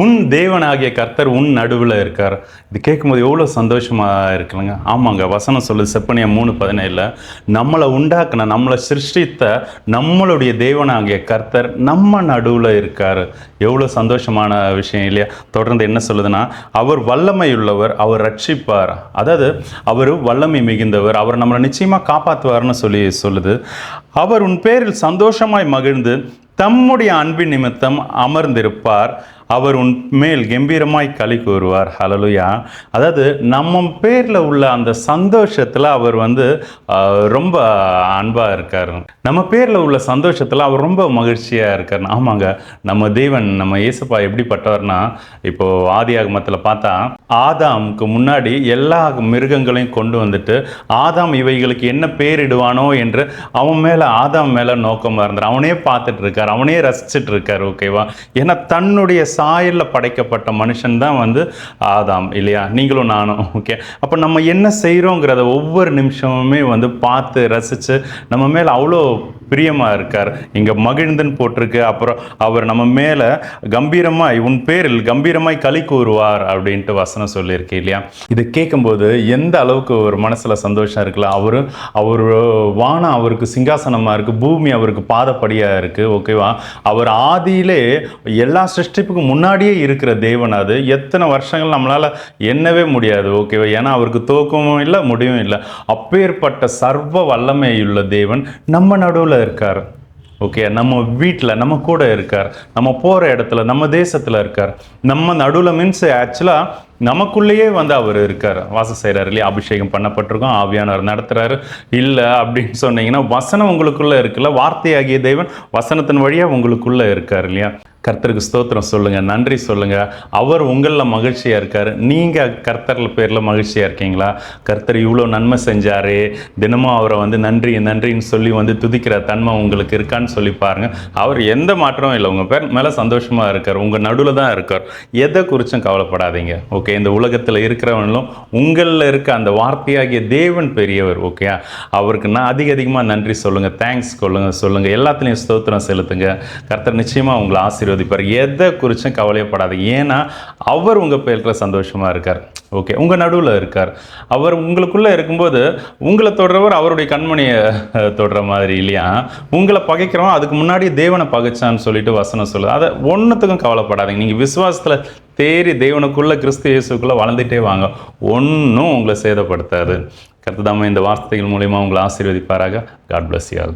உன் தேவனாகிய கர்த்தர் உன் நடுவில் இருக்கார். இது கேட்கும்போது எவ்வளோ சந்தோஷமாக இருக்குல்லங்க ஆமாங்க வசனம் சொல்லு செப்பனியா மூணு பதினேழில் நம்மளை உண்டாக்குன நம்மளை சிருஷ்டித்த நம்மளுடைய தேவனாகிய கர்த்தர் நம்ம நடுவில் இருக்கார். எவ்வளோ சந்தோஷமான விஷயம் இல்லையா? தொடர்ந்து என்ன சொல்லுதுன்னா அவர் வல்லமை உள்ளவர் அவர் ரட்சிப்பார். அதாவது அவர் வல்லமை மிகுந்தவர் அவர் நம்மளை நிச்சயமாக காப்பாற்றுவார்னு சொல்லி சொல்லுது. அவர் உன் பேரில் சந்தோஷமாய் மகிழ்ந்து தம்முடைய அன்பின் நிமித்தம் அமர்ந்திருப்பார். அவர் உன் மேல் கம்பீரமாய் களி கூறுவார். ஹலலுயா அதாவது நம்ம பேரில் உள்ள அந்த சந்தோஷத்தில் அவர் வந்து ரொம்ப அன்பாக இருக்கார். நம்ம பேரில் உள்ள சந்தோஷத்தில் அவர் ரொம்ப மகிழ்ச்சியாக இருக்கார். ஆமாங்க. நம்ம தேவன் நம்ம இயேசுப்பா எப்படிப்பட்டவர்னா இப்போது ஆதி ஆகமத்தில் பார்த்தா ஆதாமுக்கு முன்னாடி எல்லா மிருகங்களையும் கொண்டு வந்துட்டு ஆதாம் இவைகளுக்கு என்ன பேரிடுவானோ என்று அவன் மேலே ஆதாம் மேலே நோக்கமாக இருந்தார் அவனே பார்த்துட்டு இருக்கார். அவனே ரசிச்சிட்டு இருக்கார். ஓகேவா ஏன்னா தன்னுடைய சாயலில் படைக்கப்பட்ட மனுஷன் தான் வந்து ஆதாம் இல்லையா? நீங்களும் நானும் ஓகே அப்போ நம்ம என்ன செய்கிறோங்கிறத ஒவ்வொரு நிமிஷமுமே வந்து பார்த்து ரசித்து நம்ம மேலே அவ்வளோ பிரியமாக இருக்கார். இங்கே மகிழ்ந்தன் போட்டிருக்கு. அப்புறம் அவர் நம்ம மேலே கம்பீரமாய் உன் பேரில் கம்பீரமாய் களி கூறுவார் அப்படின்ட்டு வசனம் சொல்லியிருக்கு இல்லையா? இது கேட்கும்போது எந்த அளவுக்கு ஒரு மனசில் சந்தோஷம் இருக்குல்ல? அவர் அவர் வானம் அவருக்கு சிங்காசனமாக இருக்குது பூமி அவருக்கு பாதப்படியாக இருக்குது ஓகேவா? அவர் ஆதியிலே எல்லா சிருஷ்டிப்புக்கும் முன்னாடியே இருக்கிற தேவன் அது. எத்தனை வருஷங்கள் நம்மளால் எண்ணவே முடியாது. ஓகேவா? ஏன்னா அவருக்கு தோக்கமும் இல்லை முடிவும் இல்லை. அப்பேற்பட்ட சர்வ வல்லமையுள்ள தேவன் நம்ம நடுவில் இருக்கார். ஓகே நம்ம வீட்டில் நம்ம கூட இருக்கார். நம்ம போகிற இடத்துல நம்ம தேசத்தில் இருக்கார். நம்ம நடுவில் மீன்ஸ் ஆக்சுவலாக நமக்குள்ளேயே வந்து அவர் இருக்கார். வாசம் செய்கிறார் இல்லையா அபிஷேகம் பண்ணப்பட்டிருக்கோம் ஆவியானவர் நடத்துகிறாரு இல்லை அப்படின்னு சொன்னீங்கன்னா வசனம் உங்களுக்குள்ளே இருக்குல்ல? வார்த்தையாகிய தேவன் வசனத்தின் வழியாக உங்களுக்குள்ளே இருக்கார் இல்லையா? கர்த்தருக்கு ஸ்தோத்திரம் சொல்லுங்கள் நன்றி சொல்லுங்கள் அவர் உங்களில் மகிழ்ச்சியாக இருக்கார். நீங்கள் கர்த்தரில் பேரில் மகிழ்ச்சியாக இருக்கீங்களா? கர்த்தர் இவ்வளோ நன்மை செஞ்சார். தினமும் அவரை வந்து நன்றி நன்றின்னு சொல்லி வந்து துதிக்கிற தன்மை உங்களுக்கு இருக்கான்னு சொல்லி பாருங்கள் அவர் எந்த மாற்றமும் இல்லை. உங்கள் பேர் மேலே சந்தோஷமாக இருக்கார். உங்கள் நடுவில் தான் இருக்கார். எதை குறிச்சும் கவலைப்படாதீங்க. ஓகே இந்த உலகத்தில் இருக்கிறவங்களும் உங்களில் இருக்க அந்த வார்த்தையாகிய தேவன் பெரியவர். ஓகே அவருக்கு நான் அதிக அதிகமாக நன்றி சொல்லுங்கள் தேங்க்ஸ் சொல்லுங்கள் சொல்லுங்கள் எல்லாத்துலேயும் ஸ்தோத்திரம் செலுத்துங்க. கர்த்தர் நிச்சயமாக உங்களை ஆசீர்வதிப்பார் எதை குறிச்சும் கவலையப்படாது ஏன்னா அவர் உங்கள் பேர்ல சந்தோஷமாக இருக்கார். ஓகே உங்கள் நடுவில் இருக்கார். அவர் உங்களுக்குள்ளே இருக்கும்போது உங்களை தொடுறவர் அவருடைய கண்மணியை தொடுற மாதிரி இல்லையா? உங்களை பகைக்கிறவன் அதுக்கு முன்னாடி தேவனை பகைச்சான்னு சொல்லிட்டு வசனம் சொல்லுது. அதை ஒன்றுத்துக்கும் கவலைப்படாதீங்க. நீங்கள் விசுவாசத்தில் தேறி தேவனுக்குள்ளே கிறிஸ்து இயேசுக்குள்ளே வளர்ந்துட்டே வாங்க. ஒன்றும் உங்களை சேதப்படுத்தாது. கருத்துதாம இந்த வார்த்தைகள் மூலயமா உங்களை ஆசீர்வதிப்பாராக. God plus you